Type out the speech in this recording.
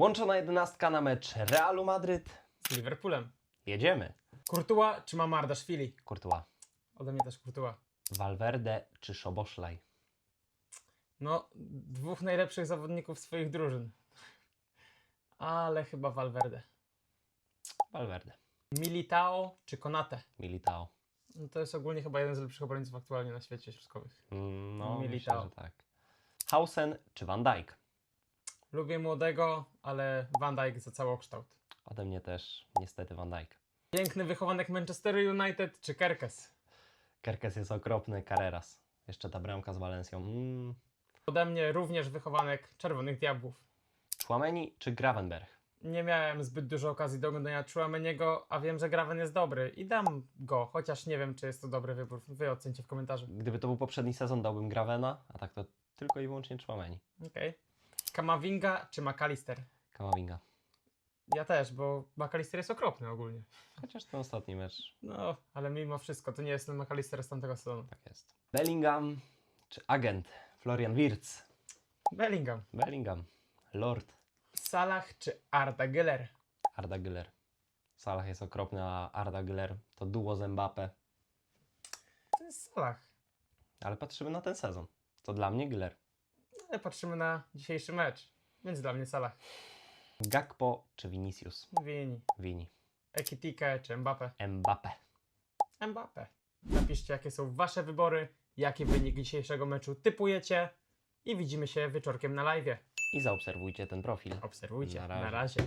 Łączona jedenastka na mecz Realu Madryt. Z Liverpoolem. Jedziemy. Kurtuła czy Mamardaszwili? Courtois. Ode mnie też Kurtuła. Valverde czy Szoboszlaj? No, dwóch najlepszych zawodników swoich drużyn. Ale chyba Valverde. Valverde. Militao czy Konate? Militao. No to jest ogólnie chyba jeden z lepszych obrońców aktualnie na świecie środkowych. Mm, No, Militao. myślę, że tak. Hausen czy Van Dijk? Lubię młodego, ale Van Dijk za całokształt. Ode mnie też niestety Van Dijk. Piękny wychowanek Manchesteru United czy Kerkes? Kerkes jest okropny, Carreras. Jeszcze ta bramka z Walencją. Mm. Ode mnie również wychowanek Czerwonych Diabłów. Chouameni czy Gravenberg? Nie miałem zbyt dużo okazji do oglądania Chouameniego, a wiem, że Graven jest dobry i dam go, chociaż nie wiem, czy jest to dobry wybór. Wy ocencie w komentarzu. Gdyby to był poprzedni sezon, dałbym Gravena, a tak to tylko i wyłącznie Chouameni. Okej. Kamavinga czy McAllister? Kamavinga. Ja też, bo McAllister jest okropny ogólnie. Chociaż ten ostatni mecz No, ale mimo wszystko, to nie jest ten McAllister z tamtego sezonu. tak jest. Bellingham czy agent Florian Wirtz? Bellingham. Bellingham. Lord. Salah czy Arda Güler? Arda Güler. Salah jest okropny, a Arda Güler to duo z Mbappe. To jest Salah. Ale patrzymy na ten sezon. To dla mnie Güler. Ale patrzymy na dzisiejszy mecz, więc dla mnie Salah. Gakpo czy Vinicius? Vini. Vini. Ekitike czy Mbappe? Mbappe. Mbappe. Napiszcie, jakie są wasze wybory, jaki wynik dzisiejszego meczu typujecie i widzimy się wieczorkiem na live. I zaobserwujcie ten profil. Obserwujcie. Na razie.